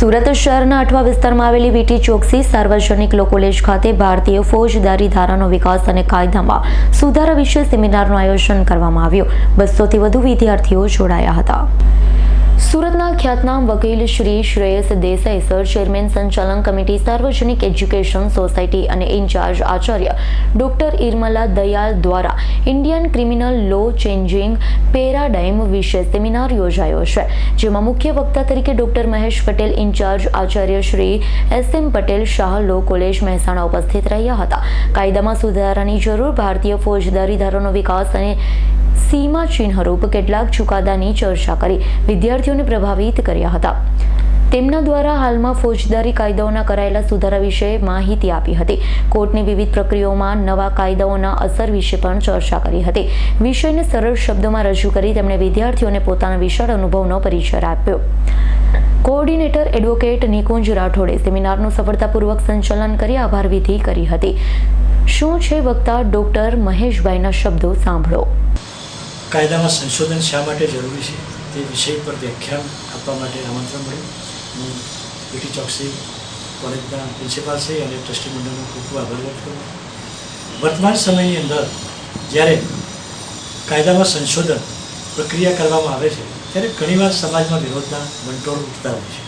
સુરત શહેરના અઠવા વિસ્તારમાં આવેલી વીટી ચોકસી સાર્વજનિક લો કોલેજ ખાતે ભારતીય ફોજદારી ધારાનો વિકાસ અને કાયદામાં સુધારા વિશે સેમિનારનું આયોજન કરવામાં આવ્યું. બસોથી વધુ વિદ્યાર્થીઓ જોડાયા હતા. સુરતના ખ્યાતનામ વકીલ શ્રી શ્રેયસ દેસાઈ, સર ચેરમેન સંચાલન કમિટી, સાર્વજનિક એજ્યુકેશન સોસાયટી અને ઇન્ચાર્જ આચાર્ય ડોક્ટર ઇરમલા દયાલ દ્વારા Indian criminal law changing paradigm વિશે સેમિનાર યોજાયો છે, જેમાં મુખ્ય વક્તા તરીકે doctor Mahesh Patel, incharge Acharya Shri S M Patel Shah law college Mehsana ઉપસ્થિત રહ્યા હતા. કાયદામાં સુધારાની જરૂર, ભારતીય ફોજદારી ધારાનો વિકાસ અને સીમા ચિહ્નરૂપ કેટલાક ચુકાદાની ચર્ચા કરી વિદ્યાર્થીઓને પ્રભાવિત કર્યા હતા. તેમના દ્વારા હાલમાં ફોજદારી કાયદાઓના કરાયેલા સુધારા વિશે માહિતી આપી હતી. કોર્ટની વિવિધ પ્રક્રિયાઓમાં નવા કાયદાઓના અસર વિશે પણ ચર્ચા કરી હતી. વિષયને સરળ શબ્દોમાં રજૂ કરી તેમણે વિદ્યાર્થીઓને પોતાના વિશાળ અનુભવનો પરિચય આપ્યો. કોઓર્ડિનેટર એડવોકેટ નિકુંજ રાઠોડે સેમિનારનું સફળતાપૂર્વક સંચાલન કરી આભાર વિધિ કરી હતી. શું છે વક્તા ડોક્ટર મહેશભાઈના શબ્દો સાંભળો. કાયદામાં સંશોધન શા માટે જરૂરી છે તે વિષય પર વ્યાખ્યાન આપવા માટે આમંત્રણ મળ્યું. હું પીટી ચોકસી કોલેજના પ્રિન્સિપાલ છે અને ટ્રસ્ટી મંડળનો ખૂબ ખૂબ આભાર વ્યક્ત કરું વર્તમાન સમયની અંદર જ્યારે કાયદામાં સંશોધન પ્રક્રિયા કરવામાં આવે છે, ત્યારે ઘણીવાર સમાજમાં વિરોધના વંટોળ ઉઠતા હોય છે.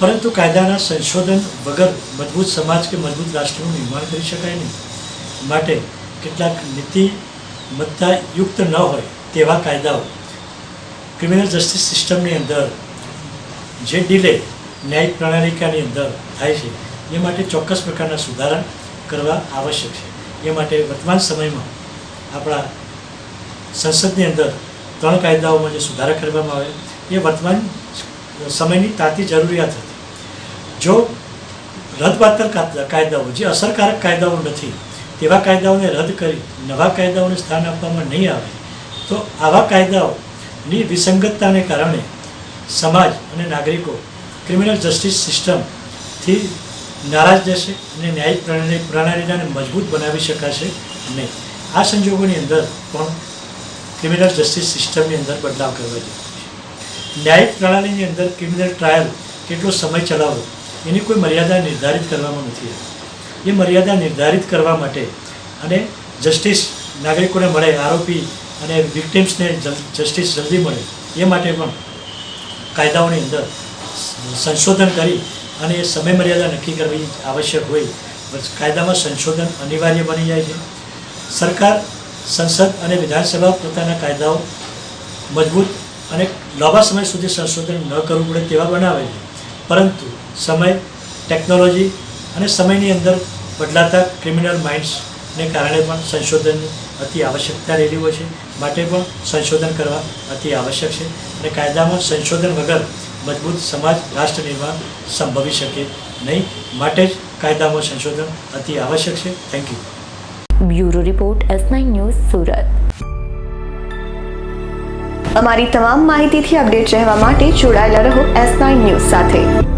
પરંતુ કાયદાના સંશોધન વગર મજબૂત સમાજ કે મજબૂત રાષ્ટ્રનું નિર્માણ કરી શકાય નહીં. માટે કેટલાક નીતિ મત્તાયુક્ત ન હોય તેવા કાયદાઓ. ક્રિમિનલ જસ્ટિસ સિસ્ટમની અંદર જે ડિલે ન્યાયિક પ્રણાલિકાની અંદર થાય છે, એ માટે ચોક્કસ પ્રકારના સુધારા કરવા આવશ્યક છે. એ માટે વર્તમાન સમયમાં આપણા સંસદની અંદર ત્રણ કાયદાઓમાં જે સુધારા કરવામાં આવે, એ વર્તમાન સમયની તાતી જરૂરિયાત હતી. જો રદબાતર કાયદા- કાયદાઓ, જે અસરકારક કાયદાઓ નથી તેવા કાયદાઓને રદ કરી, નવા કાયદાઓને સ્થાન આપવામાં નહીં આવે, તો આવા કાયદાઓની વિસંગતતાને કારણે સમાજ અને નાગરિકો ક્રિમિનલ જસ્ટિસ સિસ્ટમથી નારાજ જશે અને ન્યાયિક પ્રણાલી પ્રણાલીને મજબૂત બનાવી શકાશે નહીં. આ સંજોગોની અંદર પણ ક્રિમિનલ જસ્ટિસ સિસ્ટમની અંદર બદલાવ કરવા જોઈએ ન્યાયિક પ્રણાલીની અંદર ક્રિમિનલ ટ્રાયલ કેટલો સમય ચલાવવો, એની કોઈ મર્યાદા નિર્ધારિત કરવામાં નથી એ મર્યાદા નિર્ધારિત કરવા માટે અને જસ્ટિસ નાગરિકોને મળે આરોપી અને વિક્ટિમ્સને જસ્ટિસ જલ્દી મળે. એ માટે પણ કાયદાઓની અંદર સંશોધન કરી અને એ સમય મર્યાદા નક્કી કરવી આવશ્યક હોય. કાયદામાં સંશોધન અનિવાર્ય બની જાય છે. સરકાર, સંસદ અને વિધાનસભા પોતાના કાયદાઓ મજબૂત અને લાંબા સમય સુધી સંશોધન ન કરવું પડે તેવા બનાવે છે. પરંતુ સમય ટેકનોલોજી અને સમયની અંદર બદલાતા ક્રિમિનલ માઇન્ડ્સને કારણે પણ સંશોધન અતિ આવશ્યકતા રહેલી હોય છે. માટે પણ સંશોધન કરવા અતિ આવશ્યક છે અને કાયદામાં સંશોધન વગર મજબૂત સમાજ રાષ્ટ્ર નિર્માણ સંભવી શકે નહીં. માટે જ કાયદામાં સંશોધન અતિ આવશ્યક છે. Thank you bureau report S nine news Surat. અમારી તમામ માહિતીથી અપડેટ રહેવા માટે જોડાયેલા રહો એસ નાઇન ન્યૂઝ સાથે.